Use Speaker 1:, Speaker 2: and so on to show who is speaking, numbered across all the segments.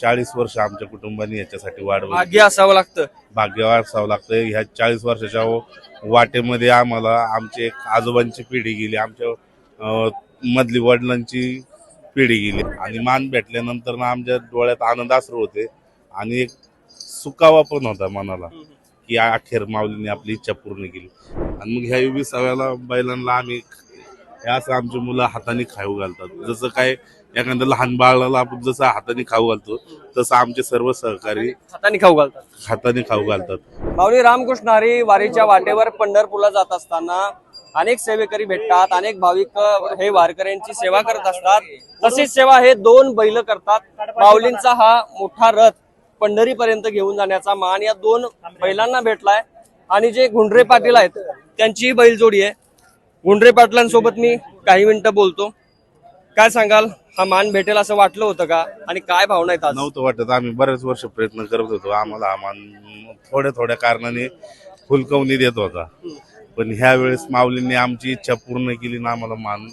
Speaker 1: चाळीस वर्ष आमच्या कुटुंबाने याच्यासाठी वाढवली
Speaker 2: भाग्य असावं लागतं.
Speaker 1: भाग्य वारसावं लागतं ह्या चाळीस वर्षाच्या वाटेमध्ये आम्हाला आमची एक आजोबांची पिढी गेली. आमच्या अं, मधली वडिलांची पिढी गेली. आणि मान भेटल्यानंतर ना आमच्या डोळ्यात आनंद आसरू होते. आणि एक सुकावा पण होता मनाला की अखेर माऊलीने आपली इच्छा पूर्ण केली. आणि मग ह्या विसाव्याला बैलांना आम्ही हे असं आमची मुलं हाताने खाऊ घालतात. जसं काय एखाद्या लहान बाळाला आपण जसं हाताने खाऊ घालतो तसं आमचे सर्व सहकारी
Speaker 2: हाताने खाऊ घालतात.
Speaker 1: हाताने खाऊ घालतात.
Speaker 2: माऊली रामकृष्ण हरी वारीच्या वाटेवर पंढरपूरला जात असताना अनेक सेवेकरी भेटतात अनेक भाविक हे वारकऱ्यांची सेवा करत असतात. तशीच सेवा हे दोन बैल करतात. माऊलींचा हा मोठा रथ पंढरीपर्यंत घेऊन जाण्याचा मान या दोन बैलांना भेटलाय. आणि जे गुंडरे पाटील आहेत त्यांची ही बैलजोडी आहे. गुंडरे पाटलांसोबत मी काही मिनिटं बोलतो. काय सांगाल? हा मान भेटेल असं वाटलं होतं का? आणि काय भावना आज?
Speaker 1: नव्हतं वाटत. आम्ही बरेच वर्ष प्रयत्न करत होतो. आम्हाला आम्हाला थोड्या थोड्या कारणाने फुलकवणी देत होता. पण ह्या वेळेस माऊलींनी आमची इच्छा पूर्ण केली ना आम्हाला मान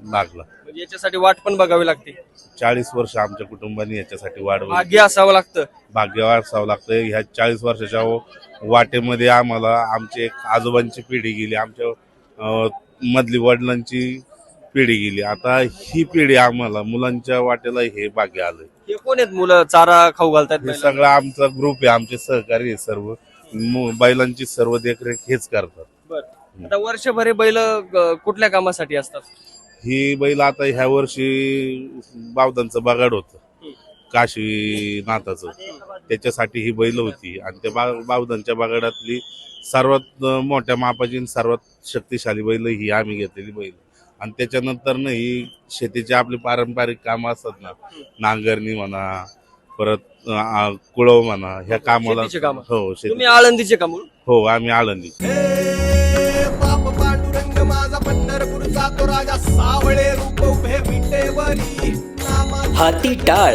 Speaker 1: लागला.
Speaker 2: म्हणजे याच्यासाठी वाट पण बघावी लागते.
Speaker 1: चाळीस वर्ष आमच्या कुटुंबाने याच्यासाठी वाढवली
Speaker 2: भाग्य असावं लागतं.
Speaker 1: भाग्य वारसावं लागतं ह्या चाळीस वर्षाच्या वाटेमध्ये आम्हाला आमची एक आजोबांची पिढी गेली. आमच्या अं, मधली वडिलांची पिढी गेली. आता ही पिढी आम्हाला मुलांच्या वाटेला हे भाग्य आलंय.
Speaker 2: हे कोण आहेत मुलं? चारा खाऊ घालतात
Speaker 1: हे
Speaker 2: बैलांना?
Speaker 1: सगळा आमचा ग्रुप आहे आमचे सहकारी आहे सर्व. मु- बैलांची सर्व देखरेख हेच करतात.
Speaker 2: बरं. आता वर्षभर हे बैल ग- कुठल्या कामासाठी असतात?
Speaker 1: ही बैल आता ह्या वर्षी बावदांचं बगाड होतं. काशी नाथाचं. त्याच्यासाठी ही बैल होती. आणि त्या बा बगाडातली सर्वात मोठ्या मापाची आणि सर्वात शक्तिशाली बैल ही आम्ही घेतलेली बैल. आणि त्याच्यानंतर ना ही शेतीचे आपले पारंपरिक कामं असतात ना नांगरणी म्हणा परत कुळव म्हणा ह्या कामाला
Speaker 2: शेतीची कामं.
Speaker 1: हो शेती
Speaker 2: तुम्ही आळंदीचे का मूळ
Speaker 1: हो आम्ही आळंदी.
Speaker 3: हे बाप पांडुरंग माझा पंढरपूरचा तो राजा सावळे रूप उभे विटेवरी. नामा
Speaker 4: हाती टाळ.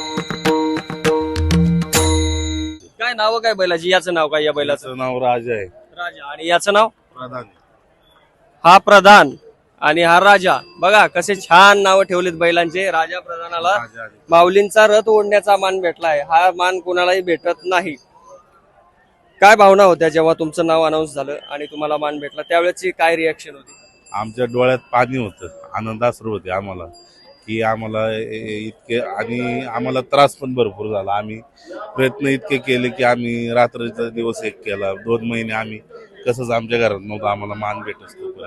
Speaker 2: नाव काय बैलाची? याचं नाव काय या बैलाचं?
Speaker 1: त्याचं नाव राजा आहे.
Speaker 2: राजा. आणि याचं नाव?
Speaker 1: प्रधान.
Speaker 2: हा प्रधान आणि हा राजा. बघा कसे छान नाव ठेवलेत बैलांचे. राजा प्रधानाला
Speaker 1: राजा आहे.
Speaker 2: माऊलींचा रथ ओढण्याचा मान भेटलाय. हा मान कोणालाही भेटत नाही. काय भावना होत्या जेव्हा तुमचं नाव अनाऊन्स झालं आणि तुम्हाला मान भेटला? त्यावेळेची काय रिॲक्शन होती?
Speaker 1: आमच्या डोळ्यात पाणी होतं. आनंदाश्रू होते आम्हाला. की आम्हाला इतके आणि आम्हाला त्रास पण भरपूर झाला. आम्ही प्रयत्न इतके केले की आम्ही रात्रीचा दिवस एक केला. दोन महिने आम्ही कसंच आमच्या घरात नव्हतं. आम्हाला मान भेट असतो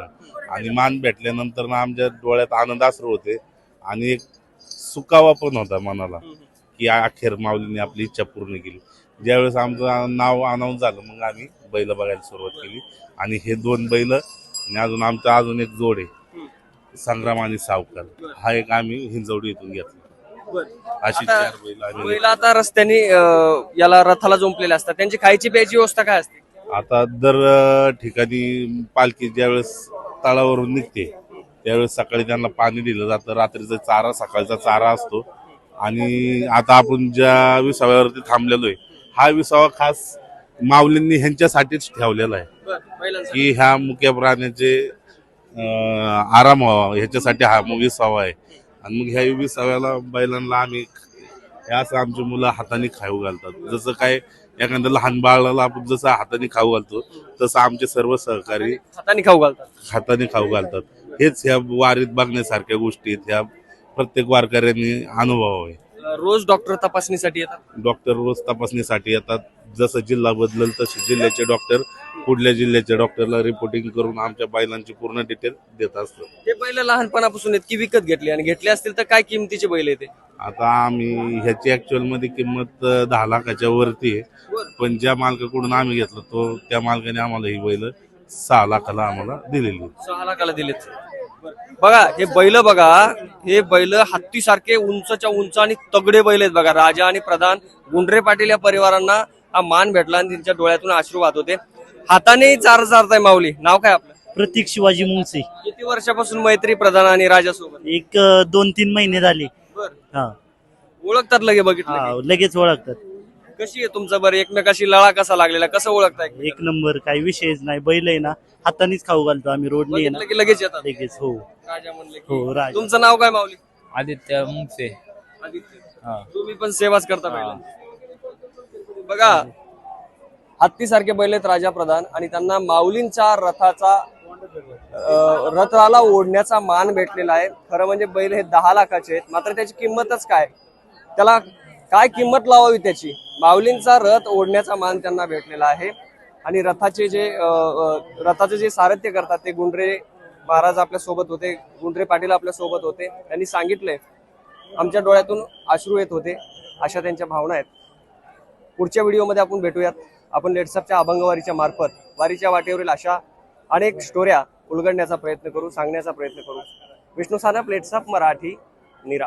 Speaker 1: आणि मान भेटल्यानंतर ना आमच्या डोळ्यात आनंदाश्रू होते. आणि एक सुकावा पण होता मनाला की अखेर माऊलीने आपली इच्छा पूर्ण केली. ज्यावेळेस आमचं नाव अनाऊन्स झालं मग आम्ही बैल बघायला सुरुवात केली. आणि हे दोन बैल आणि अजून आमचं अजून एक जोड आहे. संग्राम आणि सावकार. हा एक आम्ही हिंजवडी इथून घेतला. अशी
Speaker 2: आता
Speaker 1: चार बैल आम्ही
Speaker 2: बैल आता रस्त्याने अं, याला रथाला जोंपलेले असतात. त्यांची खायची प्यायची व्यवस्था काय असते?
Speaker 1: आता दर अ, ठिकाणी पालखी ज्यावेळेस तळावरून निघते त्यावेळेस सकाळी त्यांना पाणी दिलं जातं. रात्रीचा चारा सकाळचा चारा असतो. आणि आता आपण ज्या विसाव्यावरती थांबलेलो आहे हा विसावा खास माऊलींनी ह्यांच्यासाठीच ठेवलेला आहे. की ह्या मुक्या प्राण्याचे आराम व्हावा ह्याच्यासाठी हा विसावा आहे. आणि मग ह्या विसाव्याला बैलांना आम्ही हे असं आमची मुलं हाताने खाऊ घालतात. जसं काय एखाद्या लहान बाळाला आपण जसं हाताने खाऊ घालतो तसं आमचे सर्व सहकारी
Speaker 2: हाताने खाऊ घालतात.
Speaker 1: हाताने खाऊ घालतात. हेच ह्या वारीत बघण्यासारख्या गोष्टी आहेत. ह्या प्रत्येक वारकऱ्यांनी अनुभवावे.
Speaker 2: अं, रोज डॉक्टर तपासणीसाठी येतात?
Speaker 1: डॉक्टर रोज तपासणीसाठी येतात. जसं जिल्हा बदलल तसे जिल्ह्याचे डॉक्टर कुठल्या जिल्ह्याच्या डॉक्टरला रिपोर्टिंग करून आमच्या बैलांची पूर्ण डिटेल देत असतात.
Speaker 2: ते बैल लहानपणापासून आहेत की विकत घेतले आणि घेतले असतील तर काय किमतीचे बैल येते
Speaker 1: आता आम्ही ह्याची ऍक्च्युअलमध्ये किंमत अं, दहा लाखाच्या वरती आहे. पण ज्या मालकाकडून आम्ही घेतलं तो त्या मालकाने आम्हाला ही बैल सहा लाखाला आम्हाला दिलेली
Speaker 2: सहा लाखाला दिलेत. बघा हे बैल बघा हे बैल हत्तीसारखे उंचच्या उंच आणि तगडे बैल आहेत बघा. राजा आणि प्रधान गुंडरे पाटील या परिवारांना हा मान भेटला आणि त्यांच्या डोळ्यातून अश्रू वाहत होते. हाताने चार चारताय माऊली. नाव काय आपलं?
Speaker 5: प्रतीक शिवाजी मुंगसे.
Speaker 2: किती वर्षापासून मैत्री प्रधान आणि राजासोबत?
Speaker 5: एक अ, दोन तीन महिने झाले. हा.
Speaker 2: ओळखतात लगे बघितलं
Speaker 5: हा. लगेच ओळखतात.
Speaker 2: कशी आहे तुमचं बरं? एकमेकाशी लळा कसा लागलेला? कसं ओळखताय
Speaker 5: एक नंबर काही विषयच नाही. बैल आहे ना हातानेच खाऊ घालतो आम्ही रोडने आहे ना.
Speaker 2: बघितलं की लगेच येतात?
Speaker 5: लगेच हो.
Speaker 2: राजा म्हणले की.
Speaker 5: हो राज.
Speaker 2: तुमचं नाव काय माऊली?
Speaker 6: आदित्य मुंगसे.
Speaker 2: आदित्य.
Speaker 6: हा.
Speaker 2: तुम्ही पण सेवाच करता बैलांची. बघा हत्तीसारखे बैल आहेत राजा प्रधान आणि त्यांना माऊलींच्या रथाचा अं, रथाला ओढण्याचा मान भेटलेला आहे. खरं म्हणजे बैल हे दहा लाखाचे आहेत. मात्र त्याची किंमतच काय? त्याला काय किंमत लावावी त्याची? माऊलींचा रथ ओढण्याचा मान त्यांना भेटलेला आहे. आणि रथाचे जे रथाचे जे सारथ्य करतात ते गुंडरे महाराज आपल्यासोबत होते गुंडरे पाटील आपल्यासोबत होते. त्यांनी सांगितलंय आमच्या डोळ्यातून अश्रू येत होते अशा त्यांच्या भावना आहेत. पुढच्या व्हिडिओमध्ये आपण भेटूयात. आपण लेट्सअपच्या अभंगवारीच्या मार्फत वारीच्या वाटेवरील अशा अनेक स्टोऱ्या उलगडण्याचा प्रयत्न करू सांगण्याचा प्रयत्न करू. विष्णू सानप लेट्सअप मराठी निरा.